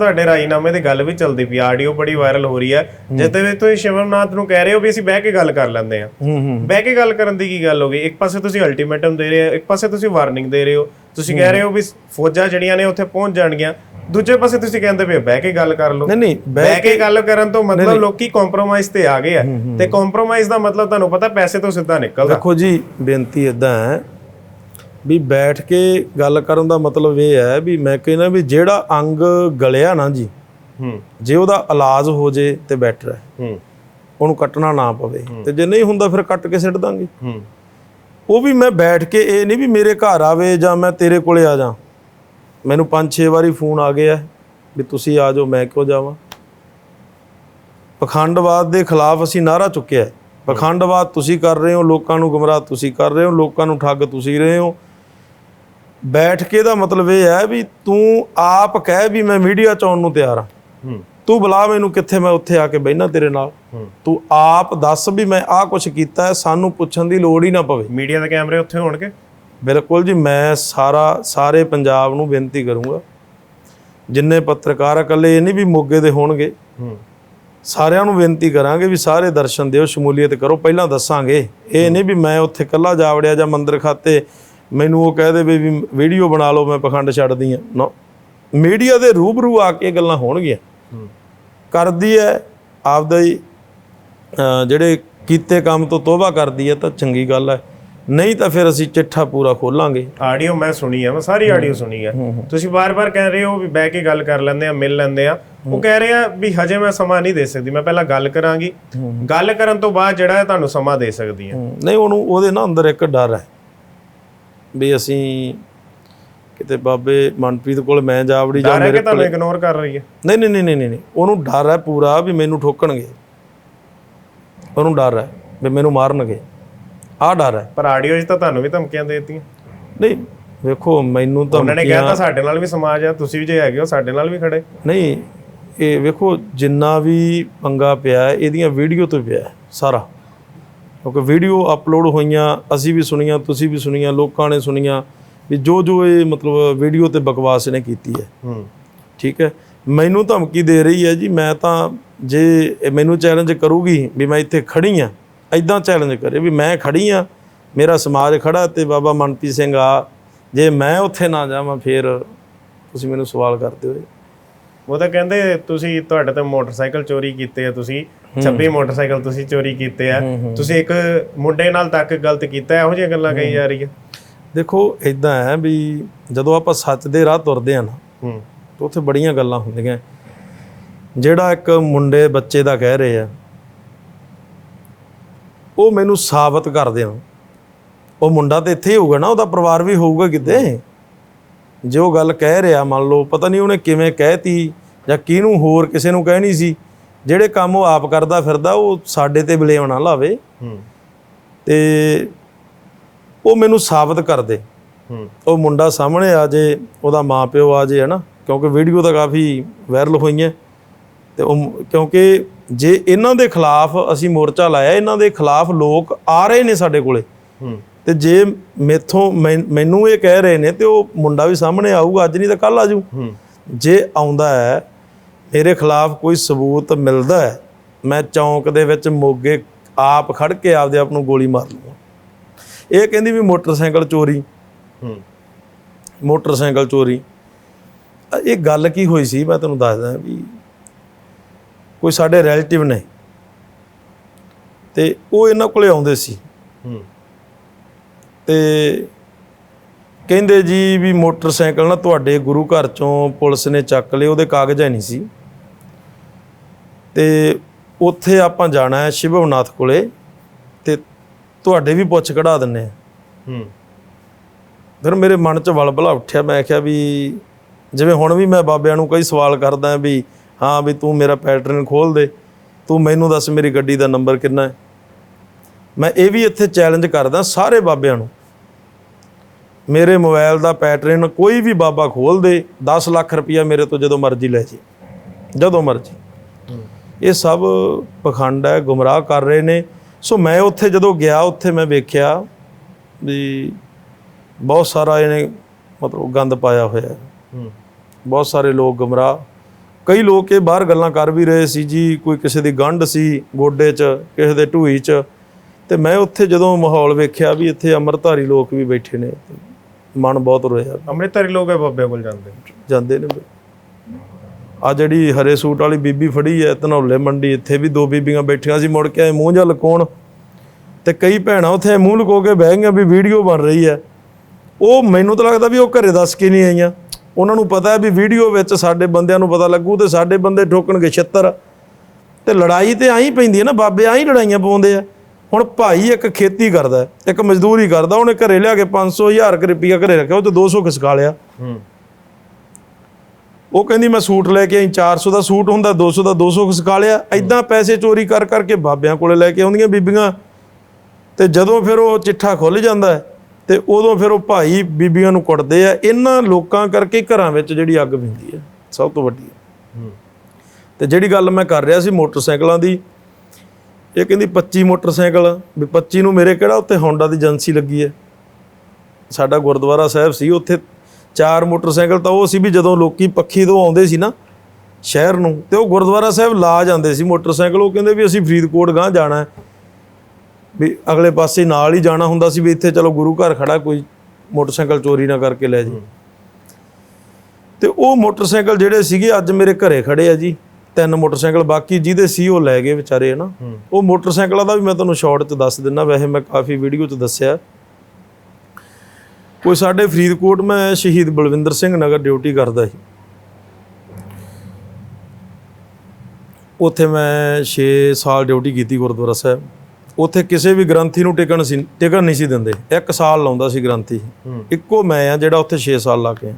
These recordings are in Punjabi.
ਤੁਹਾਡੇ ਰਾਜੀਨਾਮੇ ਦੀ ਗੱਲ ਵੀ ਚੱਲਦੀ ਪਈ ਆਡੀਓ ਬੜੀ ਵਾਇਰਲ ਹੋ ਰਹੀ ਹੈ। ਦੇ ਵਿੱਚ ਤੁਸੀਂ ਸ਼ਿਵਮਨਾਥ ਨੂੰ ਕਹਿ ਰਹੇ ਹੋ ਵੀ ਅਸੀਂ ਬਹਿ ਕੇ ਗੱਲ ਕਰ ਲੈਂਦੇ ਆ ਬਹਿ ਕੇ ਗੱਲ ਕਰਨ ਦੀ ਕੀ ਗੱਲ ਹੋ ਗਈ? ਇੱਕ ਪਾਸੇ ਤੁਸੀਂ ਅਲਟੀਮੇਟਮ ਦੇ ਰਹੇ ਹੋ ਇੱਕ ਪਾਸੇ ਤੁਸੀਂ ਵਾਰਨਿੰਗ ਦੇ ਰਹੇ ਹੋ। ਤੁਸੀਂ ਕਹਿ ਰਹੇ ਹੋ ਵੀ ਫੌਜਾਂ ਜਿਹੜੀਆਂ ਨੇ ਉੱਥੇ ਪਹੁੰਚ ਜਾਣਗੀਆਂ। ਦੂਜੇ ਪਾਸੇ ਤੁਸੀਂ ਕਹਿੰਦੇ ਵੀ ਬਹਿ ਕੇ ਗੱਲ ਕਰ ਲਓ। ਨਹੀਂ ਨਹੀਂ ਬਹਿ ਕੇ ਗੱਲ ਕਰਨ ਤੋਂ ਮਤਲਬ ਲੋਕੀ ਕੰਪਰੋਮਾਈਜ਼ ਤੇ ਆ ਗਏ ਆ। ਤੇ ਕੰਪਰੋਮਾਈਜ਼ ਦਾ ਮਤਲਬ ਤੁਹਾਨੂੰ ਪਤਾ ਪੈਸੇ ਤੋਂ ਸਿੱਧਾ ਨਿਕਲਦਾ। ਦੇਖੋ ਜੀ ਬੇਨਤੀ ਇਦਾਂ ਹੈ ਵੀ ਬੈਠ ਕੇ ਗੱਲ ਕਰਨ ਦਾ ਮਤਲਬ ਇਹ ਹੈ ਵੀ ਮੈਂ ਕਹਿੰਦਾ ਵੀ ਜਿਹੜਾ ਅੰਗ ਗਲਿਆ ਨਾ ਜੀ ਹੂੰ। ਜੇ ਉਹਦਾ ਇਲਾਜ ਹੋ ਜੇ ਤੇ ਬੈਟਰ ਹੈ। ਹੂੰ। ਉਹਨੂੰ ਕੱਟਣਾ ਨਾ ਪਵੇ। ਤੇ ਜੇ ਨਹੀਂ ਹੁੰਦਾ ਫਿਰ ਕੱਟ ਕੇ ਸਿੱਟ ਦਾਂਗੇ। ਹੂੰ। ਉਹ ਵੀ ਮੈਂ ਬੈਠ ਕੇ ਇਹ ਨਹੀਂ ਵੀ ਮੇਰੇ ਘਰ ਆਵੇ ਜਾਂ ਮੈਂ ਤੇਰੇ ਕੋਲੇ ਆ ਜਾ। ਮੈਨੂੰ ਪੰਜ ਛੇ ਵਾਰੀ ਫੋਨ ਆ ਗਿਆ ਵੀ ਤੁਸੀਂ ਆ ਜਾਓ ਮੈਂ ਕਿਉਂ ਜਾਵਾਂ? ਪਖੰਡਵਾਦ ਦੇ ਖਿਲਾਫ ਅਸੀਂ ਨਾਰਾ ਚੁੱਕਿਆ ਪਖੰਡਵਾਦ ਤੁਸੀਂ ਕਰ ਰਹੇ ਹੋ ਲੋਕਾਂ ਨੂੰ ਗੁੰਮਰਾਹ ਤੁਸੀਂ ਕਰ ਰਹੇ ਹੋ ਲੋਕਾਂ ਨੂੰ ਠੱਗ ਤੁਸੀਂ ਰਹੇ ਹੋ। ਬੈਠ ਕੇ ਦਾ ਮਤਲਬ ਇਹ ਹੈ ਵੀ ਤੂੰ ਆਪ ਕਹਿ ਵੀ ਮੈਂ ਮੀਡੀਆ ਚ ਆਉਣ ਨੂੰ ਤਿਆਰ ਹਾਂ। ਹੂੰ। ਤੂੰ ਬੁਲਾ ਮੈਨੂੰ ਕਿੱਥੇ ਮੈਂ ਉੱਥੇ ਆ ਕੇ ਬਹਿਣਾ ਤੇਰੇ ਨਾਲ। ਤੂੰ ਆਪ ਦੱਸ ਵੀ ਮੈਂ ਆਹ ਕੁਝ ਕੀਤਾ ਸਾਨੂੰ ਪੁੱਛਣ ਦੀ ਲੋੜ ਹੀ ਨਾ ਪਵੇ। ਮੀਡੀਆ ਦੇ ਕੈਮਰੇ ਉੱਥੇ ਹੋਣਗੇ? ਬਿਲਕੁਲ ਜੀ ਮੈਂ ਸਾਰਾ ਸਾਰੇ ਪੰਜਾਬ ਨੂੰ ਬੇਨਤੀ ਕਰੂੰਗਾ। ਜਿੰਨੇ ਪੱਤਰਕਾਰ ਆ, ਇਕੱਲੇ ਇਹ ਨਹੀਂ ਵੀ ਮੋਗੇ ਦੇ ਹੋਣਗੇ। ਸਾਰਿਆਂ ਨੂੰ ਬੇਨਤੀ ਕਰਾਂਗੇ ਵੀ ਸਾਰੇ ਦਰਸ਼ਨ ਦਿਓ ਸ਼ਮੂਲੀਅਤ ਕਰੋ ਪਹਿਲਾਂ ਦੱਸਾਂਗੇ। ਇਹ ਨਹੀਂ ਵੀ ਮੈਂ ਉੱਥੇ ਇਕੱਲਾ ਜਾ ਵੜਿਆ ਜਾਂ ਮੰਦਰ ਖਾਤੇ ਮੈਨੂੰ ਉਹ ਕਹਿ ਦੇਵੇ ਵੀ ਵੀਡੀਓ ਬਣਾ ਲਓ ਮੈਂ ਪਖੰਡ ਛੱਡਦੀ ਆ ਨਾ ਮੀਡੀਆ ਦੇ ਰੂਬਰੂ ਆ ਕੇ ਗੱਲਾਂ ਹੋਣਗੀਆਂ। ਕਰਦੀ ਹੈ ਆਪਦਾ ਹੀ ਜਿਹੜੇ ਕੀਤੇ ਕੰਮ ਤੋਂ ਤੋਬਾ ਕਰਦੀ ਹੈ ਤਾਂ ਚੰਗੀ ਗੱਲ ਹੈ। ਨਹੀਂ ਤਾਂ ਫਿਰ ਅਸੀਂ ਚਿੱਠਾ ਪੂਰਾ ਖੋਲਾਂਗੇ। ਆਡੀਓ ਮੈਂ ਸੁਣੀ ਆ ਮੈਂ ਸਾਰੀ ਆਡੀਓ ਸੁਣੀ ਆ। ਤੁਸੀਂ ਬਾਰ-ਬਾਰ ਕਹਿ ਰਹੇ ਹੋ ਵੀ ਬਹਿ ਕੇ ਗੱਲ ਕਰ ਲੈਂਦੇ ਆ ਮਿਲ ਲੈਂਦੇ ਆ। ਉਹ ਕਹਿ ਰਹੇ ਆ ਵੀ ਹਜੇ ਮੈਂ ਸਮਾਂ ਨਹੀਂ ਦੇ ਸਕਦੀ ਮੈਂ ਪਹਿਲਾਂ ਗੱਲ ਕਰਾਂਗੀ। ਗੱਲ ਕਰਨ ਤੋਂ ਬਾਅਦ ਜਿਹੜਾ ਤੁਹਾਨੂੰ ਸਮਾਂ ਦੇ ਸਕਦੀ ਆ। ਨਹੀਂ ਉਹਨੂੰ ਉਹਦੇ ਨਾ ਅੰਦਰ ਇੱਕ ਡਰ ਹੈ। ਵੀ ਅਸੀਂ ਕਿਤੇ ਬਾਬੇ ਮਨਪ੍ਰੀਤ ਕੋਲ ਮੈਂ ਜਾ ਵੜੀ ਜਾਂ ਮੇਰੇ ਕਿ ਤੁਹਾਨੂੰ ਇਗਨੋਰ ਕਰ ਰਹੀ ਹੈ? ਨਹੀਂ ਨਹੀਂ ਨਹੀਂ ਨਹੀਂ ਨਹੀਂ। ਉਹਨੂੰ ਡਰ ਹੈ ਪੂਰਾ ਵੀ ਮੈਨੂੰ ਠੋਕਣਗੇ। ਉਹਨੂੰ ਡਰ ਹੈ ਵੀ ਮੈਨੂੰ ਮਾਰਨਗੇ। ਆਹ ਡਰ ਹੈ। ਪਰ ਆਡੀਓ 'ਚ ਤਾਂ ਤੁਹਾਨੂੰ ਵੀ ਧਮਕੀਆਂ ਦੇ ਦਿੱਤੀਆਂ। ਨਹੀਂ ਵੇਖੋ ਮੈਨੂੰ ਤਾਂ ਉਹਨਾਂ ਨੇ ਕਿਹਾ ਤਾਂ ਸਾਡੇ ਨਾਲ ਵੀ ਸਮਾਜ ਆ ਤੁਸੀਂ ਵੀ ਜੇ ਹੈਗੇ ਹੋ ਸਾਡੇ ਨਾਲ ਵੀ ਖੜੇ। ਨਹੀਂ ਇਹ ਵੇਖੋ ਜਿੰਨਾ ਵੀ ਪੰਗਾ ਪਿਆ ਇਹਦੀਆਂ ਵੀਡੀਓ ਤੋਂ ਪਿਆ ਸਾਰਾ। ਕਿਉਂਕਿ ਵੀਡੀਓ ਅਪਲੋਡ ਹੋਈਆਂ ਅਸੀਂ ਵੀ ਸੁਣੀਆਂ ਤੁਸੀਂ ਵੀ ਸੁਣੀਆਂ ਲੋਕਾਂ ਨੇ ਸੁਣੀਆਂ ਵੀ ਜੋ ਜੋ ਇਹ ਮਤਲਬ ਵੀਡੀਓ ਤੇ ਬਕਵਾਸ ਨੇ ਕੀਤੀ ਹੈ। ਹੂੰ। ਠੀਕ ਹੈ? ਮੈਨੂੰ ਧਮਕੀ ਦੇ ਰਹੀ ਹੈ ਜੀ ਮੈਂ ਤਾਂ ਜੇ ਮੈਨੂੰ ਚੈਲੰਜ ਕਰੂਗੀ ਵੀ ਮੈਂ ਇੱਥੇ ਖੜੀ ਆ ਐਦਾਂ ਚੈਲੰਜ ਕਰੇ ਵੀ ਮੈਂ ਖੜੀ ਆ ਮੇਰਾ ਸਮਾਜ ਖੜਾ ਤੇ ਬਾਬਾ ਮਨਪ੍ਰੀਤ ਸਿੰਘ ਆ ਜੇ ਮੈਂ ਉੱਥੇ ਨਾ ਜਾਵਾਂ ਫਿਰ ਤੁਸੀਂ ਮੈਨੂੰ ਸਵਾਲ ਕਰਦੇ ਹੋਏ। ਉਹ ਤਾਂ ਕਹਿੰਦੇ ਤੁਸੀਂ ਤੁਹਾਡੇ ਤੇ ਮੋਟਰਸਾਈਕਲ ਚੋਰੀ ਕੀਤੇ ਆ ਤੁਸੀਂ 26 ਮੋਟਰਸਾਈਕਲ ਤੁਸੀਂ ਚੋਰੀ ਕੀਤੇ ਆ। ਤੁਸੀਂ ਇੱਕ ਮੁੰਡੇ ਨਾਲ ਤੱਕ ਗਲਤ ਕੀਤਾ ਇਹੋ ਜਿਹੀਆਂ ਗੱਲਾਂ ਕਹੀ ਜਾ ਰਹੀਆਂ। ਦੇਖੋ ਇਦਾਂ ਹੈ ਵੀ ਜਦੋਂ ਆਪਾਂ ਸੱਚ ਦੇ ਰਾਹ ਤੁਰਦੇ ਆ ਨਾ ਹੂੰ। ਤਾਂ ਉੱਥੇ ਬੜੀਆਂ ਗੱਲਾਂ ਹੁੰਦੀਆਂ। ਜਿਹੜਾ ਇੱਕ ਮੁੰਡੇ ਬੱਚੇ ਦਾ ਕਹਿ ਰਹੇ ਆ ਉਹ ਮੈਨੂੰ ਸਾਬਤ ਕਰ ਦੇਣ ਉਹ ਮੁੰਡਾ ਤੇ ਇੱਥੇ ਹੀ ਹੋਊਗਾ ਨਾ ਉਹਦਾ ਪਰਿਵਾਰ ਵੀ ਹੋਊਗਾ ਕਿਤੇ। ਜੇ ਉਹ ਗੱਲ ਕਹਿ ਰਿਹਾ ਮੰਨ ਲਓ ਪਤਾ ਨਹੀਂ ਉਹਨੇ ਕਿਵੇਂ ਕਹਿਤੀ ਜਾਂ ਕਿਹਨੂੰ ਹੋਰ ਕਿਸੇ ਨੂੰ ਕਹਿਣੀ ਸੀ ਜਿਹੜੇ ਕੰਮ ਉਹ ਆਪ ਕਰਦਾ ਫਿਰਦਾ ਉਹ ਸਾਡੇ ਤੇ ਬਲੇਮ ਨਾ ਲਾਵੇ। ਹੂੰ। ਤੇ ਉਹ ਮੈਨੂੰ ਸਾਬਤ ਕਰ ਦੇ। ਹੂੰ। ਉਹ ਮੁੰਡਾ ਸਾਹਮਣੇ ਆ ਜੇ ਉਹਦਾ ਮਾਪਿਓ ਆ ਜੇ ਹਨਾ? ਕਿਉਂਕਿ ਵੀਡੀਓ ਤਾਂ ਕਾਫੀ ਵਾਇਰਲ ਹੋਈਆਂ ਤੇ ਉਹ ਕਿਉਂਕਿ ਜੇ ਇਹਨਾਂ ਦੇ ਖਿਲਾਫ ਅਸੀਂ ਮੋਰਚਾ ਲਾਇਆ ਇਹਨਾਂ ਦੇ ਖਿਲਾਫ ਲੋਕ ਆ ਰਹੇ ਨੇ ਸਾਡੇ ਕੋਲੇ। ਹੂੰ। ਤੇ ਜੇ ਮੇਥੋਂ ਮੈਨ- ਇਹ ਕਹਿ ਰਹੇ ਨੇ ਤੇ ਉਹ ਮੁੰਡਾ ਵੀ ਸਾਹਮਣੇ ਆਊਗਾ ਅੱਜ ਨਹੀਂ ਤਾਂ ਕੱਲ ਆਜੂ। ਜੇ ਆਉਂਦਾ ਹੈ ਮੇਰੇ ਖਿਲਾਫ ਕੋਈ ਸਬੂਤ ਮਿਲਦਾ ਹੈ ਮੈਂ ਚੌਂਕ ਦੇ ਵਿੱਚ ਮੋਗੇ ਆਪ ਖੜ ਕੇ ਆਪਦੇ ਆਪ ਨੂੰ ਗੋਲੀ ਮਾਰ ਲੂੰਗਾ। ਇਹ ਕਹਿੰਦੀ ਵੀ ਮੋਟਰਸਾਈਕਲ ਚੋਰੀ। ਹੂੰ। ਮੋਟਰਸਾਈਕਲ ਚੋਰੀ। ਇਹ ਗੱਲ ਕੀ ਹੋਈ ਸੀ? ਮੈਂ ਤੁਹਾਨੂੰ ਦੱਸਦਾ ਵੀ ਕੋਈ ਸਾਡੇ ਰਿਲੇਟਿਵ ਨੇ। ਤੇ ਉਹ ਇਹਨਾਂ ਕੋਲੇ ਆਉਂਦੇ ਸੀ। ਹੂੰ। ਤੇ ਕਹਿੰਦੇ ਜੀ ਵੀ ਮੋਟਰਸਾਈਕਲ ਨਾ ਤੁਹਾਡੇ ਗੁਰੂ ਘਰ ਚੋਂ ਪੁਲਿਸ ਨੇ ਚੱਕ ਲਏ ਉਹਦੇ ਕਾਗਜ਼ ਹੈ ਨਹੀਂ ਸੀ। ਤੇ ਉੱਥੇ ਆਪਾਂ ਜਾਣਾ ਹੈ ਸ਼ਿਵਵਨਾਥ ਕੋਲੇ ਤੇ ਤੁਹਾਡੇ ਵੀ ਪੁੱਛ ਕਢਾ ਦਿੰਨੇ ਆ ਹੂੰ। ਫਿਰ ਮੇਰੇ ਮਨ 'ਚ ਵਲਵਲਾ ਉੱਠਿਆ ਮੈਂ ਕਿਹਾ ਵੀ ਜਿਵੇਂ ਹੁਣ ਵੀ ਮੈਂ ਬਾਬਿਆਂ ਨੂੰ ਕਈ ਸਵਾਲ ਕਰਦਾ ਵੀ ਹਾਂ ਵੀ ਤੂੰ ਮੇਰਾ ਪੈਟਰਨ ਖੋਲ ਦੇ ਤੂੰ ਮੈਨੂੰ ਦੱਸ ਮੇਰੀ ਗੱਡੀ ਦਾ ਨੰਬਰ ਕਿੰਨਾ ਹੈ। ਮੈਂ ਇਹ ਵੀ ਇੱਥੇ ਚੈਲੰਜ ਕਰਦਾ ਸਾਰੇ ਬਾਬਿਆਂ ਨੂੰ ਮੇਰੇ ਮੋਬਾਈਲ ਦਾ ਪੈਟਰਨ ਕੋਈ ਵੀ ਬਾਬਾ ਖੋਲ ਦੇ 10 ਲੱਖ ਰੁਪਇਆ ਮੇਰੇ ਤੋਂ ਜਦੋਂ ਮਰਜ਼ੀ ਲੈ ਜੇ। ਜਦੋਂ ਮਰਜ਼ੀ। ਇਹ ਸਭ ਪਖੰਡ ਹੈ ਗੁੰਮਰਾਹ ਕਰ ਰਹੇ ਨੇ। ਸੋ ਮੈਂ ਉੱਥੇ ਜਦੋਂ ਗਿਆ ਉੱਥੇ ਮੈਂ ਵੇਖਿਆ ਵੀ ਬਹੁਤ ਸਾਰਾ ਇਹਨੇ ਮਤਲਬ ਗੰਦ ਪਾਇਆ ਹੋਇਆ ਹੈ। ਬਹੁਤ ਸਾਰੇ ਲੋਕ ਗੁੰਮਰਾਹ। ਕਈ ਲੋਕ ਇਹ ਬਾਹਰ ਗੱਲਾਂ ਕਰ ਵੀ ਰਹੇ ਸੀ ਜੀ ਕੋਈ ਕਿਸੇ ਦੀ ਗੰਢ ਸੀ ਗੋਡੇ 'ਚ ਕਿਸੇ ਦੇ ਢੂਈ 'ਚ। ਤੇ ਮੈਂ ਉੱਥੇ ਜਦੋਂ ਮਾਹੌਲ ਵੇਖਿਆ ਵੀ ਇੱਥੇ ਅੰਮ੍ਰਿਤਧਾਰੀ ਲੋਕ ਵੀ ਬੈਠੇ ਨੇ। ਮਨ ਬਹੁਤ ਰੋਇਆ। ਅੰਮ੍ਰਿਤਧਾਰੀ ਲੋਕ ਹੈ ਬਾਬੇ ਕੋਲ ਜਾਂਦੇ ਜਾਂਦੇ ਨੇ। ਆ ਜਿਹੜੀ ਹਰੇ ਸੂਟ ਵਾਲੀ ਬੀਬੀ ਫੜੀ ਐ ਧਨੌਲੇ ਮੰਡੀ ਇੱਥੇ ਵੀ ਦੋ ਬੀਬੀਆਂ ਬੈਠੀਆਂ ਸੀ ਮੁੜ ਕੇ ਆਏ ਮੂੰਹ ਜਾਂ ਲਕਾਉਣ। ਤੇ ਕਈ ਭੈਣਾਂ ਉੱਥੇ ਮੂੰਹ ਲਕੋ ਕੇ ਬਹਿ ਗਈਆਂ ਵੀ ਵੀਡੀਓ ਬਣ ਰਹੀ ਐ। ਉਹ ਮੈਨੂੰ ਤਾਂ ਲੱਗਦਾ ਵੀ ਉਹ ਘਰੇ ਦੱਸ ਕੇ ਨਹੀਂ ਆਈਆਂ। ਉਹਨਾਂ ਨੂੰ ਪਤਾ ਹੈ ਵੀ ਵੀਡੀਓ ਵਿੱਚ ਸਾਡੇ ਬੰਦਿਆਂ ਨੂੰ ਪਤਾ ਲੱਗੂ ਤੇ ਸਾਡੇ ਬੰਦੇ ਠੋਕਣਗੇ 76 ਤੇ ਲੜਾਈ ਤੇ ਆਈ ਪੈਂਦੀ ਹੈ ਨਾ ਬਾਬੇ ਆਈ ਲੜਾਈਆਂ ਪਾਉਂਦੇ ਆ ਹੁਣ ਭਾਈ ਇੱਕ ਖੇਤੀ ਕਰਦਾ ਇੱਕ ਮਜ਼ਦੂਰੀ ਕਰਦਾ ਉਹਨੇ ਘਰੇ ਲਿਆ ਕੇ 500 1000 ਰੁਪਈਆ ਘਰੇ ਰੱਖਿਆ ਉਹ ਤੇ 200 ਖਿਸਕਾ ਲਿਆ। ਹੂੰ। ਉਹ ਕਹਿੰਦੀ ਮੈਂ ਸੂਟ ਲੈ ਕੇ ਆਈ 400 ਦਾ ਸੂਟ ਹੁੰਦਾ 200 ਦਾ 200 ਖਿਸਕਾ ਲਿਆ। ਐਦਾਂ ਪੈਸੇ ਚੋਰੀ ਕਰ ਕਰਕੇ ਬਾਬਿਆਂ ਕੋਲੇ ਲੈ ਕੇ ਆਉਂਦੀਆਂ ਬੀਬੀਆਂ। ਤੇ ਜਦੋਂ ਫਿਰ ਉਹ ਚਿੱਠਾ ਖੁੱਲ ਜਾਂਦਾ ਹੈ ਤੇ ਉਦੋਂ ਫਿਰ ਉਹ ਭਾਈ ਬੀਬੀਆਂ ਨੂੰ ਕੁੱਟਦੇ ਆ। ਇਹਨਾਂ ਲੋਕਾਂ ਕਰਕੇ ਘਰਾਂ ਵਿੱਚ ਜਿਹੜੀ ਅੱਗ ਪੈਂਦੀ ਹੈ ਸਭ ਤੋਂ ਵੱਡੀ। ਹੂੰ। ਤੇ ਜਿਹੜੀ ਗੱਲ ਮੈਂ ਕਰ ਰਿਹਾ ਸੀ ਮੋਟਰਸਾਈਕਲਾਂ ਦੀ ਇਹ ਕਹਿੰਦੀ 25 ਮੋਟਰਸਾਈਕਲ, ਵੀ 25 ਨੂੰ ਮੇਰੇ ਕਿਹੜਾ ਉੱਤੇ ਹੋਂਡਾ ਦੀ ਏਜੰਸੀ ਲੱਗੀ ਹੈ? ਸਾਡਾ ਗੁਰਦੁਆਰਾ ਸਾਹਿਬ ਸੀ, ਉੱਥੇ ਚਾਰ ਮੋਟਰਸਾਈਕਲ ਤਾਂ ਉਹ ਸੀ ਵੀ ਜਦੋਂ ਲੋਕੀ ਪੱਖੀ ਤੋਂ ਆਉਂਦੇ ਸੀ ਨਾ ਸ਼ਹਿਰ ਨੂੰ, ਤੇ ਉਹ ਗੁਰਦੁਆਰਾ ਸਾਹਿਬ ਲਾ ਜਾਂਦੇ ਸੀ ਮੋਟਰਸਾਈਕਲ, ਉਹ ਕਹਿੰਦੇ ਵੀ ਅਸੀਂ ਫਰੀਦਕੋਟ ਗਾਂ ਜਾਣਾ ਹੈ। ਵੀ ਅਗਲੇ ਪਾਸੇ ਨਾਲ ਹੀ ਜਾਣਾ ਹੁੰਦਾ ਸੀ ਵੀ ਇੱਥੇ ਚਲੋ ਗੁਰੂ ਘਰ ਖੜਾ, ਕੋਈ ਮੋਟਰਸਾਈਕਲ ਚੋਰੀ ਨਾ ਕਰਕੇ ਲੈ ਜੀ ਤੇ ਉਹ ਮੋਟਰਸਾਈਕਲ ਜਿਹੜੇ ਸੀਗੇ, ਅੱਜ ਮੇਰੇ ਘਰੇ ਖੜੇ ਆ ਜੀ। ਤਿੰਨ ਮੋਟਰਸਾਈਕਲ ਬਾਕੀ ਜਿਹਦੇ ਸੀ ਉਹ ਲੈ ਗਏ ਵਿਚਾਰੇ ਹਨਾ। ਉਹ ਮੋਟਰਸਾਈਕਲਾਂ ਦਾ ਵੀ ਮੈਂ ਤੁਹਾਨੂੰ ਸ਼ਾਰਟ 'ਚ ਦੱਸ ਦਿੰਨਾ। ਵੈਸੇ ਮੈਂ ਕਾਫੀ ਵੀਡੀਓ 'ਚ ਦੱਸਿਆ। ਕੋਈ ਸਾਡੇ ਫਰੀਦਕੋਟ ਮੈਂ ਸ਼ਹੀਦ ਬਲਵਿੰਦਰ ਸਿੰਘ ਨਗਰ ਡਿਊਟੀ ਕਰਦਾ ਸੀ। ਉੱਥੇ ਮੈਂ 6 ਸਾਲ ਡਿਊਟੀ ਕੀਤੀ ਗੁਰਦੁਆਰਾ ਸਾਹਿਬ। ਉੱਥੇ ਕਿਸੇ ਵੀ ਗ੍ਰੰਥੀ ਨੂੰ ਟਿਕਣ ਸੀ ਟਿਕਣ ਨਹੀਂ ਸੀ ਦਿੰਦੇ। ਇੱਕ ਸਾਲ ਲਾਉਂਦਾ ਸੀ ਗ੍ਰੰਥੀ। ਇੱਕੋ ਮੈਂ ਆ ਜਿਹੜਾ ਉੱਥੇ 6 ਸਾਲ ਲਾ ਕੇ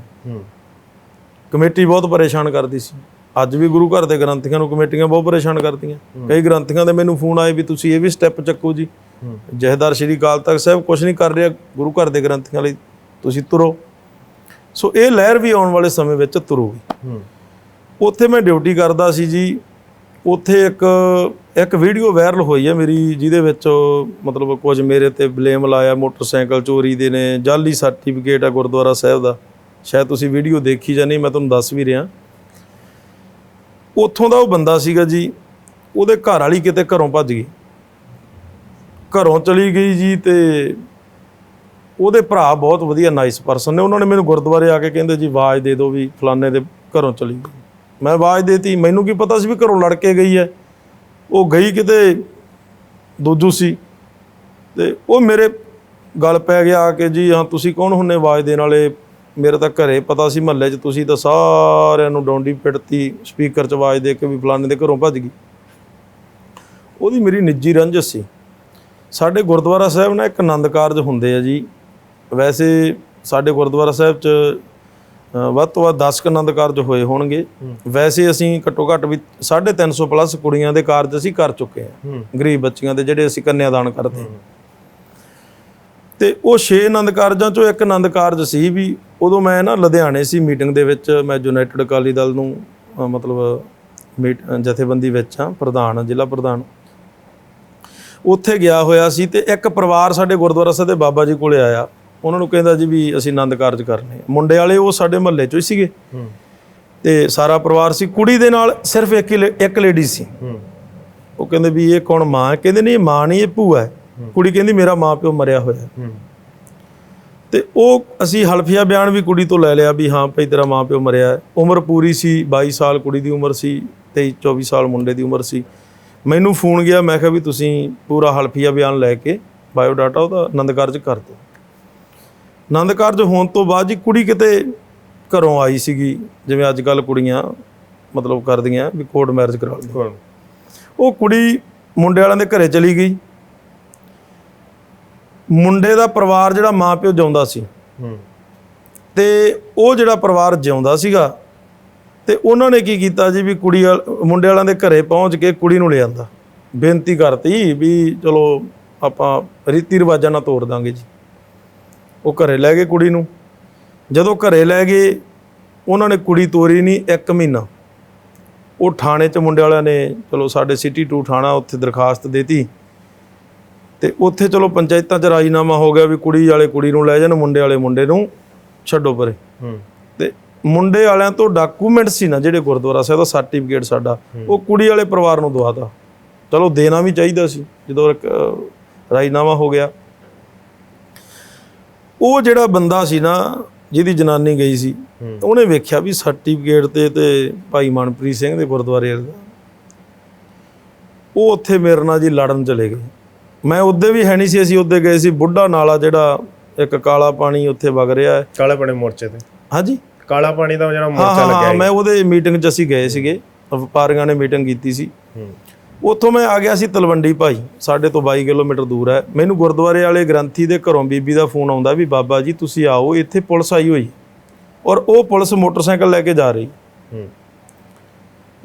ਕਮੇਟੀ ਬਹੁਤ ਪਰੇਸ਼ਾਨ ਕਰਦੀ ਸੀ। ਅੱਜ ਵੀ ਗੁਰੂ ਘਰ ਦੇ ਗ੍ਰੰਥੀਆਂ ਨੂੰ ਕਮੇਟੀਆਂ ਬਹੁਤ ਪਰੇਸ਼ਾਨ ਕਰਦੀਆਂ। ਕਈ ਗ੍ਰੰਥੀਆਂ ਦੇ ਮੈਨੂੰ ਫੋਨ ਆਏ ਵੀ ਤੁਸੀਂ ਇਹ ਵੀ ਸਟੈਪ ਚੱਕੋ ਜੀ। ਹੂੰ ਜਹਦਾਰ ਸ਼੍ਰੀ ਅਕਾਲ ਤਖਤ ਸਾਹਿਬ ਕੁਝ ਨਹੀਂ ਕਰ ਰਿਹਾ, ਗੁਰੂ ਘਰ ਦੇ ਗ੍ਰੰਥੀਆਂ ਲਈ ਤੁਸੀਂ ਤੁਰੋ। ਸੋ ਇਹ ਲਹਿਰ ਵੀ ਆਉਣ ਵਾਲੇ ਸਮੇਂ ਵਿੱਚ ਤੁਰੂਗੀ। ਉੱਥੇ ਮੈਂ ਡਿਊਟੀ ਕਰਦਾ ਸੀ ਜੀ, ਉੱਥੇ ਇੱਕ ਇੱਕ ਵੀਡੀਓ ਵਾਇਰਲ ਹੋਈ ਹੈ ਮੇਰੀ, ਜਿਹਦੇ ਵਿੱਚ ਮਤਲਬ ਕੁਝ ਮੇਰੇ ਤੇ ਬਲੇਮ ਲਾਇਆ, ਮੋਟਰਸਾਈਕਲ ਚੋਰੀ ਦੇ ਨੇ, ਜਾਲੀ ਸਰਟੀਫਿਕੇਟ ਆ ਗੁਰਦੁਆਰਾ ਸਾਹਿਬ ਦਾ। ਸ਼ਾਇਦ ਤੁਸੀਂ ਵੀਡੀਓ ਦੇਖੀ ਜਾਂ ਨਹੀਂ, ਮੈਂ ਤੁਹਾਨੂੰ ਦੱਸ ਵੀ ਰਿਹਾ। ਉੱਥੋਂ ਦਾ ਉਹ ਬੰਦਾ ਸੀਗਾ ਜੀ, ਉਹਦੇ ਘਰ ਵਾਲੀ ਕਿਤੇ ਘਰੋਂ ਭੱਜ ਗਈ। ਘਰੋਂ ਚਲੀ ਗਈ ਜੀ ਤੇ ਉਹਦੇ ਭਰਾ ਬਹੁਤ ਵਧੀਆ ਨਾਈਸ ਪਰਸਨ ਨੇ। ਉਹਨਾਂ ਨੇ ਮੈਨੂੰ ਗੁਰਦੁਆਰੇ ਆ ਕੇ ਕਹਿੰਦੇ ਜੀ, ਆਵਾਜ਼ ਦੇ ਦਿਓ ਵੀ ਫਲਾਣੇ ਦੇ ਘਰੋਂ ਚਲੀ ਗਈ। ਮੈਂ ਆਵਾਜ਼ ਦੇਤੀ, ਮੈਨੂੰ ਕੀ ਪਤਾ ਸੀ ਵੀ ਘਰੋਂ ਲੜ ਕੇ ਗਈ ਹੈ। ਉਹ ਗਈ ਕਿਤੇ ਦੂਜੂ ਸੀ ਤੇ ਉਹ ਮੇਰੇ ਗੱਲ ਪੈ ਗਿਆ ਕਿ ਜੀ, ਹਾਂ ਤੁਸੀਂ ਕੌਣ ਹੁੰਨੇ ਆਵਾਜ਼ ਦੇਣ ਵਾਲੇ? ਮੇਰੇ ਤਾਂ ਘਰੇ ਪਤਾ ਸੀ ਮਹੱਲੇ 'ਚ ਤੁਸੀਂ ਤਾਂ ਸਾਰਿਆਂ ਨੂੰ ਡੌਂਡੀ ਪਿੱਟਤੀ ਸਪੀਕਰ 'ਚ ਆਵਾਜ਼ ਦੇ ਕੇ ਵੀ ਫਲਾਣੇ ਦੇ ਘਰੋਂ ਭੱਜ ਗਈ। ਉਹਦੀ ਮੇਰੀ ਨਿੱਜੀ ਰੰਜਿਸ਼ ਸੀ। ਸਾਡੇ ਗੁਰਦੁਆਰਾ ਸਾਹਿਬ ਨਾਲ ਇੱਕ ਆਨੰਦ ਕਾਰਜ ਹੁੰਦੇ ਆ ਜੀ। ਵੈਸੇ ਸਾਡੇ ਗੁਰਦੁਆਰਾ ਸਾਹਿਬ 'ਚ ਵੱਧ ਤੋਂ ਵੱਧ 10 ਕੁ ਆਨੰਦ ਕਾਰਜ ਹੋਏ ਹੋਣਗੇ। ਵੈਸੇ ਅਸੀਂ ਘੱਟੋ ਘੱਟ ਵੀ 350 ਪਲੱਸ ਕੁੜੀਆਂ ਦੇ ਕਾਰਜ ਅਸੀਂ ਕਰ ਚੁੱਕੇ ਹਾਂ ਹੂੰ। ਗਰੀਬ ਬੱਚੀਆਂ ਦੇ ਜਿਹੜੇ ਅਸੀਂ ਕੰਨਿਆਦਾਨ ਕਰਦੇ। ਤੇ ਉਹ 6 ਆਨੰਦ ਕਾਰਜਾਂ ਚੋਂ ਇੱਕ ਆਨੰਦ ਕਾਰਜ ਸੀ ਵੀ ਉਦੋਂ ਮੈਂ ਨਾ ਲੁਧਿਆਣੇ ਸੀ ਮੀਟਿੰਗ ਦੇ ਵਿੱਚ ਮੈਂ ਯੂਨਾਈਟਿਡ ਅਕਾਲੀ ਦਲ ਨੂੰ ਮਤਲਬ ਮੀਟ ਜਥੇਬੰਦੀ ਵਿੱਚ ਆ ਪ੍ਰਧਾਨ ਜ਼ਿਲ੍ਹਾ ਪ੍ਰਧਾਨ। ਉੱਥੇ ਗਿਆ ਹੋਇਆ ਸੀ ਤੇ ਇੱਕ ਪਰਿਵਾਰ ਸਾਡੇ ਗੁਰਦੁਆਰਾ ਸਾਹਿਬ ਦੇ ਬਾਬਾ ਜੀ ਕੋਲੇ ਆਇਆ। ਉਹਨਾਂ ਨੂੰ ਕਹਿੰਦਾ ਜੀ ਵੀ ਅਸੀਂ ਆਨੰਦ ਕਾਰਜ ਕਰਨੇ। ਮੁੰਡੇ ਵਾਲੇ ਉਹ ਸਾਡੇ ਮਹੱਲੇ ਚੋਂ ਹੀ ਸੀਗੇ। ਤੇ ਸਾਰਾ ਪਰਿਵਾਰ ਸੀ। ਕੁੜੀ ਦੇ ਨਾਲ ਸਿਰਫ ਇੱਕ ਇੱਕ ਲੇਡੀ ਸੀ। ਉਹ ਕਹਿੰਦੇ ਵੀ ਇਹ ਕੌਣ ਮਾਂ ਹੈ? ਕਹਿੰਦੇ ਨਹੀਂ ਮਾਂ ਨਹੀਂ ਇਹ ਭੂਆ ਹੈ। ਕੁੜੀ ਕਹਿੰਦੀ ਮੇਰਾ ਮਾਂ ਪਿਓ ਮਰਿਆ ਹੋਇਆ ਤੇ ਉਹ ਅਸੀਂ ਹਲਫੀਆ ਬਿਆਨ ਵੀ ਕੁੜੀ ਤੋਂ ਲੈ ਲਿਆ ਵੀ ਹਾਂ ਭਈ ਤੇਰਾ ਮਾਂ ਪਿਓ ਮਰਿਆ ਹੈ। ਉਮਰ ਪੂਰੀ ਸੀ 22 ਸਾਲ ਕੁੜੀ ਦੀ ਉਮਰ ਸੀ 23 24 ਸਾਲ ਮੁੰਡੇ ਦੀ ਉਮਰ ਸੀ। ਮੈਨੂੰ ਫੋਨ ਗਿਆ ਮੈਂ ਕਿਹਾ ਵੀ ਤੁਸੀਂ ਪੂਰਾ ਹਲਫੀਆ ਬਿਆਨ ਲੈ ਕੇ ਬਾਇਓ ਡਾਟਾ ਉਹਦਾ ਆਨੰਦ ਕਾਰਜ ਕਰ ਦਿਓ ਆਨੰਦ ਕਾਰਜ ਹੋਣ ਤੋਂ ਬਾਅਦ ਜੀ ਕੁੜੀ ਕਿਤੇ ਘਰੋਂ ਆਈ ਸੀਗੀ ਜਿਵੇਂ ਅੱਜ ਕੱਲ ਕੁੜੀਆਂ ਮਤਲਬ ਕਰਦੀਆਂ ਵੀ ਕੋਰਟ ਮੈਰਿਜ ਕਰਾ ਲਈ ਉਹ ਕੁੜੀ ਮੁੰਡੇ ਵਾਲਿਆਂ ਦੇ ਘਰੇ ਚਲੀ ਗਈ। ਮੁੰਡੇ ਦਾ ਪਰਿਵਾਰ ਜਿਹੜਾ ਮਾਪਿਓ ਜਿਉਂਦਾ ਸੀ। ਹੂੰ। ਤੇ ਉਹ ਜਿਹੜਾ ਪਰਿਵਾਰ ਜਿਉਂਦਾ ਸੀਗਾ ਤੇ ਉਹਨਾਂ ਨੇ ਕੀ ਕੀਤਾ ਜੀ ਵੀ ਕੁੜੀ ਵਾਲ- ਮੁੰਡੇ ਵਾਲਿਆਂ ਦੇ ਘਰੇ ਪਹੁੰਚ ਕੇ ਕੁੜੀ ਨੂੰ ਲਿਆਂਦਾ ਬੇਨਤੀ ਕਰਤੀ ਵੀ ਚਲੋ ਆਪਾਂ ਰੀਤੀ ਰਿਵਾਜਾਂ ਨਾਲ ਤੋੜ ਦਾਂਗੇ ਜੀ। ਉਹ ਘਰੇ ਲੈ ਗਏ ਕੁੜੀ ਨੂੰ। ਜਦੋਂ ਘਰੇ ਲੈ ਗਏ ਉਹਨਾਂ ਨੇ ਕੁੜੀ ਤੋਰੀ ਨਹੀਂ ਇੱਕ ਮਹੀਨਾ। ਉਹ ਥਾਣੇ 'ਚ ਮੁੰਡੇ ਵਾਲਿਆਂ ਨੇ ਚਲੋ ਸਾਡੇ ਸਿਟੀ 2 ਥਾਣਾ ਉੱਥੇ ਦਰਖਾਸਤ ਦੇਤੀ। ਤੇ ਉੱਥੇ ਚਲੋ ਪੰਚਾਇਤਾਂ 'ਚ ਰਾਜੀਨਾਮਾ ਹੋ ਗਿਆ ਵੀ ਕੁੜੀ ਵਾਲੇ ਕੁੜੀ ਨੂੰ ਲੈ ਜਾਣ ਮੁੰਡੇ ਵਾਲੇ ਮੁੰਡੇ ਨੂੰ ਛੱਡੋ ਪਰੇ। ਹੂੰ। ਤੇ ਮੁੰਡੇ ਵਾਲਿਆਂ ਤੋਂ ਡਾਕੂਮੈਂਟ ਸੀ ਨਾ ਜਿਹੜੇ ਗੁਰਦੁਆਰਾ ਸਾਹਿਬ ਦਾ ਸਰਟੀਫਿਕੇਟ ਸਾਡਾ ਉਹ ਕੁੜੀ ਵਾਲੇ ਪਰਿਵਾਰ ਨੂੰ ਦਵਾਤਾ ਚਲੋ ਦੇਣਾ ਵੀ ਚਾਹੀਦਾ ਸੀ ਜਦੋਂ ਇੱਕ, ਰਾਜੀਨਾਮਾ ਹੋ ਗਿਆ। ਉਹ ਜਿਹੜਾ ਬੰਦਾ ਸੀ ਨਾ ਜਿਹਦੀ ਜਨਾਨੀ ਗਈ ਸੀ ਉਹਨੇ ਵੇਖਿਆ ਵੀ ਸਰਟੀਫਿਕੇਟ ਤੇ ਤੇ ਭਾਈ ਮਨਪ੍ਰੀਤ ਸਿੰਘ ਦੇ ਗੁਰਦੁਆਰੇ ਦਾ। ਉਹ ਉੱਥੇ ਮੇਰੇ ਨਾਲ ਜੀ ਲੜਨ ਚਲੇ ਗਏ। ਮੈਂ ਉੱਦੇ ਵੀ ਹੈ ਨਹੀਂ ਸੀ ਅਸੀਂ ਉੱਦੇ ਗਏ ਸੀ ਬੁੱਢਾ ਨਾਲਾ ਜਿਹੜਾ ਇੱਕ ਕਾਲਾ ਪਾਣੀ ਉੱਥੇ ਵਗ ਰਿਹਾ ਹੈ। ਕਾਲੇ ਪੜੇ ਮੋਰਚੇ ਤੇ? ਹਾਂਜੀ। ਕਾਲਾ ਪਾਣੀ ਦਾ ਜਿਹੜਾ ਮੋਰਚਾ ਲੱਗਿਆ ਹਾਂ ਮੈਂ ਉਹਦੇ ਮੀਟਿੰਗ 'ਚ ਅਸੀਂ ਗਏ ਸੀਗੇ ਵਪਾਰੀਆਂ ਨੇ ਮੀਟਿੰਗ ਕੀਤੀ ਸੀ। ਉੱਥੋਂ ਮੈਂ ਆ ਗਿਆ ਸੀ ਤਲਵੰਡੀ ਭਾਈ ਸਾਡੇ ਤੋਂ 22 ਕਿਲੋਮੀਟਰ ਦੂਰ ਹੈ। ਮੈਨੂੰ ਗੁਰਦੁਆਰੇ ਵਾਲੇ ਗ੍ਰੰਥੀ ਦੇ ਘਰੋਂ ਬੀਬੀ ਦਾ ਫੋਨ ਆਉਂਦਾ ਵੀ ਬਾਬਾ ਜੀ ਤੁਸੀਂ ਆਓ ਇੱਥੇ ਪੁਲਿਸ ਆਈ ਹੋਈ ਔਰ ਉਹ ਪੁਲਿਸ ਮੋਟਰਸਾਈਕਲ ਲੈ ਕੇ ਜਾ ਰਹੀ। ਹੂੰ।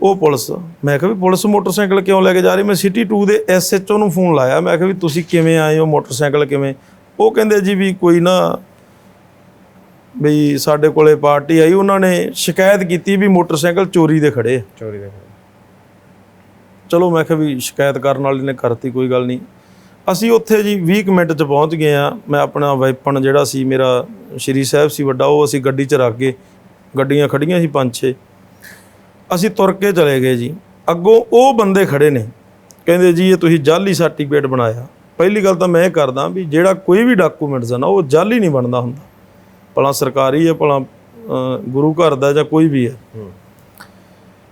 ਉਹ ਪੁਲਿਸ। ਮੈਂ ਕਿਹਾ ਵੀ ਪੁਲਿਸ ਮੋਟਰਸਾਈਕਲ ਕਿਉਂ ਲੈ ਕੇ ਜਾ ਰਹੀ? ਮੈਂ ਸਿਟੀ 2 ਦੇ ਐਸਐਚਓ ਨੂੰ ਫੋਨ ਲਾਇਆ। ਮੈਂ ਕਿਹਾ ਵੀ ਤੁਸੀਂ ਕਿਵੇਂ ਆਏ ਹੋ? ਮੋਟਰਸਾਈਕਲ ਕਿਵੇਂ? ਉਹ ਕਹਿੰਦੇ ਜੀ ਵੀ ਕੋਈ ਨਾ ਵੀ ਸਾਡੇ ਕੋਲੇ ਪਾਰਟੀ ਆਈ। ਉਹਨਾਂ ਨੇ ਸ਼ਿਕਾਇਤ ਕੀਤੀ ਵੀ ਮੋਟਰਸਾਈਕਲ ਚੋਰੀ ਦੇ ਖੜੇ ਆ। ਚੋਰੀ ਦੇ ਚਲੋ ਮੈਂ ਕਿਹਾ ਵੀ ਸ਼ਿਕਾਇਤ ਕਰਨ ਵਾਲੇ ਨੇ ਕਰਤੀ ਕੋਈ ਗੱਲ ਨਹੀਂ। ਅਸੀਂ ਉੱਥੇ ਜੀ 20 ਕੁ ਮਿੰਟ 'ਚ ਪਹੁੰਚ ਗਏ ਆ ਮੈਂ ਆਪਣਾ ਵੈਪਨ ਜਿਹੜਾ ਸੀ ਮੇਰਾ ਸ਼੍ਰੀ ਸਾਹਿਬ ਸੀ ਵੱਡਾ ਉਹ ਅਸੀਂ ਗੱਡੀ 'ਚ ਰੱਖ ਗਏ। ਗੱਡੀਆਂ ਖੜੀਆਂ ਸੀ ਪੰਜ ਛੇ। ਅਸੀਂ ਤੁਰ ਕੇ ਚਲੇ ਗਏ ਜੀ। ਅੱਗੋਂ ਉਹ ਬੰਦੇ ਖੜੇ ਨੇ। ਕਹਿੰਦੇ ਜੀ ਇਹ ਤੁਸੀਂ ਜਾਲੀ ਸਰਟੀਫਿਕੇਟ ਬਣਾਇਆ। ਪਹਿਲੀ ਗੱਲ ਤਾਂ ਮੈਂ ਇਹ ਕਰਦਾ ਵੀ ਜਿਹੜਾ ਕੋਈ ਵੀ ਡਾਕੂਮੈਂਟਸ ਹੈ ਨਾ ਉਹ ਜਾਲੀ ਨਹੀਂ ਬਣਦਾ ਹੁੰਦਾ। ਭਲਾ ਸਰਕਾਰੀ ਹੈ ਭਲਾ ਗੁਰੂ ਘਰ ਦਾ ਜਾਂ ਕੋਈ ਵੀ ਹੈ। ਹੂੰ।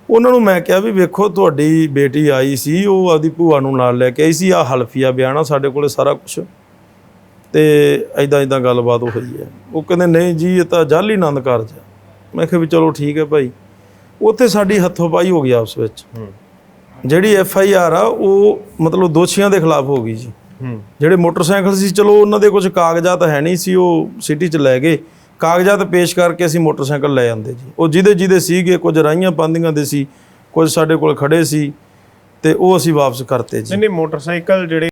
ਉਹਨਾਂ ਨੂੰ ਮੈਂ ਕਿਹਾ ਵੀ ਵੇਖੋ ਤੁਹਾਡੀ ਬੇਟੀ ਆਈ ਸੀ ਉਹ ਆਪਦੀ ਭੂਆ ਨੂੰ ਨਾਲ ਲੈ ਕੇ ਆਈ ਸੀ। ਆ ਹਲਫੀਆ ਬਿਆਨਾ ਸਾਡੇ ਕੋਲੇ ਸਾਰਾ ਕੁਝ ਤੇ ਐਦਾਂ ਐਦਾਂ ਗੱਲਬਾਤ ਹੋਈ ਹੈ। ਉਹ ਕਹਿੰਦੇ ਨਹੀਂ ਜੀ ਇਹ ਤਾਂ ਜਾਲੀ ਆਨੰਦ ਕਾਰਜ ਹੈ ਮੈਂ ਕਿਹਾ ਵੀ ਚਲੋ ਠੀਕ ਹੈ ਭਾਈ। ਉੱਥੇ ਸਾਡੀ ਹੱਥੋਂ ਪਾਈ ਹੋ ਗਈ ਆਪਸ ਵਿੱਚ। ਹੂੰ। ਜਿਹੜੀ ਐਫ ਆਈ ਆਰ ਆ ਉਹ ਮਤਲਬ ਦੋਸ਼ੀਆਂ ਦੇ ਖਿਲਾਫ ਹੋ ਗਈ ਜੀ। ਹੂੰ। ਜਿਹੜੇ ਮੋਟਰਸਾਈਕਲ ਸੀ ਚਲੋ ਉਹਨਾਂ ਦੇ ਕੁਝ ਕਾਗਜ਼ਾਤ ਹੈ ਨਹੀਂ ਸੀ ਉਹ ਸਿਟੀ 'ਚ ਲੈ ਗਏ। ਕਾਗਜ਼ਾਤ ਪੇਸ਼ ਕਰਕੇ ਅਸੀਂ ਮੋਟਰਸਾਈਕਲ ਲੈ ਜਾਂਦੇ ਜੀ। ਉਹ ਜਿਹਦੇ ਜਿਹਦੇ ਸੀਗੇ ਕੁਝ ਰਾਈਆਂ ਪਾਂਦੀਆਂ ਦੇ ਸੀ ਕੁਝ ਸਾਡੇ ਕੋਲ ਖੜੇ ਸੀ ਤੇ ਉਹ ਅਸੀਂ ਵਾਪਸ ਕਰਤੇ ਜੀ। ਨਹੀਂ ਨਹੀਂ ਮੋਟਰਸਾਈਕਲ ਜਿਹੜੇ